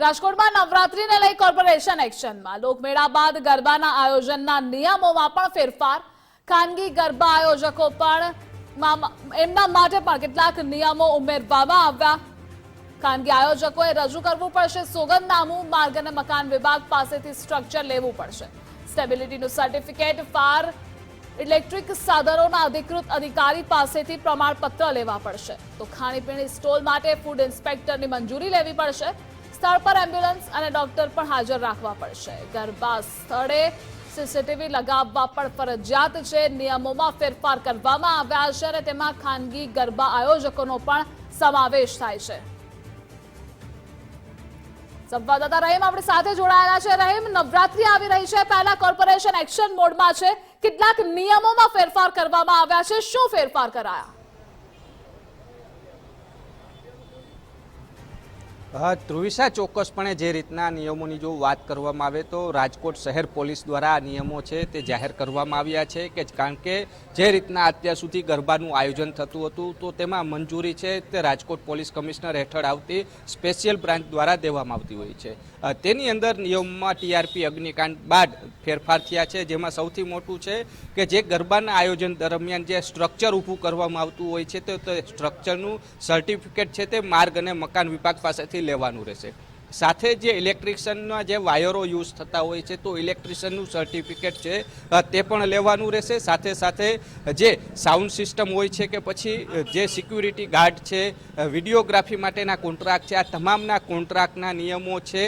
રાજકોટમાં નવરાત્રીને લઈ કોર્પોરેશન એક્શનમાં લોકમેળા બાદ ગરબાના આયોજનના નિયમોમાં પણ ફેરફાર. ખાનગી ગરબા આયોજકો પણ એમના માટે પણ કેટલાક નિયમો ઉમેરવામાં આવ્યા. ખાનગી આયોજકોએ રજૂ કરવું પડશે સોગંદનામું, માર્ગ અને મકાન વિભાગ પાસેથી સ્ટ્રક્ચર લેવું પડશે. સ્ટેબિલિટીનું સર્ટિફિકેટ ફાર ઇલેક્ટ્રિક સાધનોના અધિકૃત અધિકારી પાસેથી પ્રમાણપત્ર લેવા પડશે. તો ખાણીપીણી સ્ટોલ માટે ફૂડ ઇન્સ્પેક્ટરની મંજૂરી લેવી પડશે. સ્થળ પર એમ્બ્યુલન્સ અને ડોક્ટર પણ હાજર રાખવા પડશે. ગરબા સ્થળે સીસીટીવી લગાવવા પણ ફરજિયાત છે. નિયમોમાં ફેરફાર કરવામાં આવ્યા છે અને તેમાં ખાનગી ગરબા આયોજકોનો પણ સમાવેશ થાય છે. સંવાદદાતા રહીમ આપણી સાથે જોડાયેલા છે. રહીમ, નવરાત્રી આવી રહી છે. પહેલા કોર્પોરેશન એક્શન મોડમાં છે. કેટલાક નિયમોમાં ફેરફાર કરવામાં આવ્યા છે. શું ફેરફાર કરાયા? ધ્રુવિશા ચોક્કસપણે જે રીતના નિયમોની જો વાત કરવામાં આવે તો રાજકોટ શહેર પોલીસ દ્વારા આ નિયમો છે તે જાહેર કરવામાં આવ્યા છે કે કારણ કે જે રીતના અત્યાર સુધી ગરબાનું આયોજન થતું હતું તો તેમાં મંજૂરી છે તે રાજકોટ પોલીસ કમિશનર હેઠળ આવતી સ્પેશિયલ બ્રાન્ચ દ્વારા દેવામાં આવતી હોય છે. તેની અંદર નિયમમાં ટીઆરપી અગ્નિકાંડ બાદ ફેરફાર થયા છે જેમાં સૌથી મોટું છે કે જે ગરબાના આયોજન દરમિયાન જે સ્ટ્રક્ચર ઊભું કરવામાં આવતું હોય છે તે સ્ટ્રક્ચરનું સર્ટિફિકેટ છે તે માર્ગ અને મકાન વિભાગ પાસેથી લેવાનું રહેશે. સાથે જે ઇલેક્ટ્રિશિયનના જે વાયરો યુઝ થતા હોય છે, તો ઇલેક્ટ્રિશિયનનું સર્ટિફિકેટ છે તે પણ લેવાનું રહેશે. સાથે સાથે જે સાઉન્ડ સિસ્ટમ હોય છે કે પછી જે સિક્યુરિટી ગાર્ડ છે વિડીયોગ્રાફી માટેના કોન્ટ્રાક્ટ છે, આ તમામના કોન્ટ્રાક્ટના નિયમો છે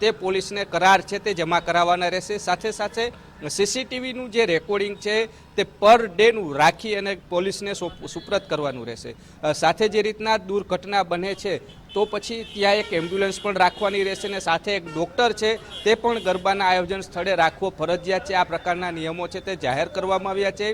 તે પોલીસને કરાર છે તે જમા કરાવવાના રહેશે. સાથે સાથે સીસીટીવીનું જે રેકોર્ડિંગ છે તે પર ડેનું રાખી અને પોલીસને સુપ્રત કરવાનું રહેશે. સાથે જે રીતના દુર્ઘટના બને છે, તો પછી ત્યાં એક એમ્બ્યુલન્સ પણ રાખવાની રહેશે ને સાથે એક ડૉક્ટર છે, તે પણ ગરબાના આયોજન સ્થળે રાખવો ફરજિયાત છે. આ પ્રકારના નિયમો છે તે જાહેર કરવામાં આવ્યા છે.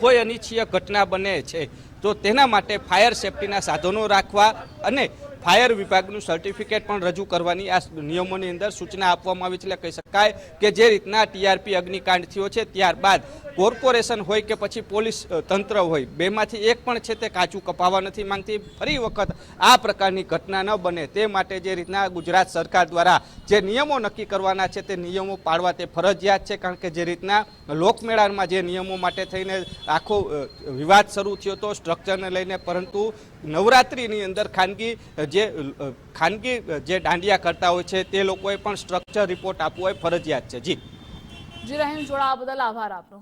કોઈ અનિચ્છીય ઘટના બને છે, તો તેના માટે ફાયર સેફટીના સાધનો રાખવા અને ફાયર વિભાગનું સર્ટિફિકેટ પણ રજૂ કરવાની આ નિયમોની અંદર સૂચના આપવામાં આવી છે. એટલે કહી શકાય કે જે રીતના ટીઆરપી અગ્નિકાંડ થયો છે, ત્યારબાદ કોર્પોરેશન હોય કે પછી પોલીસ તંત્ર હોય, બેમાંથી એક પણ છે તે કાચું કપાવા નથી માંગતી. ફરી વખત આ પ્રકારની ઘટના ન બને તે માટે જે રીતના ગુજરાત સરકાર દ્વારા જે નિયમો નક્કી કરવાના છે તે નિયમો પાળવા તે ફરજિયાત છે. કારણ કે જે રીતના લોકમેળામાં જે નિયમો માટે થઈને આખો વિવાદ શરૂ થયો હતો સ્ટ્રક્ચરને લઈને પરંતુ નવરાત્રિની અંદર ખાનગી જે ખાનગી જે દાંડિયા કરતા હોય છે, તે લોકોએ પણ સ્ટ્રક્ચર રિપોર્ટ આપવો એ ફરજિયાત છે. જી. જી રહીમ જોડાવા બદલ આભાર આપનો.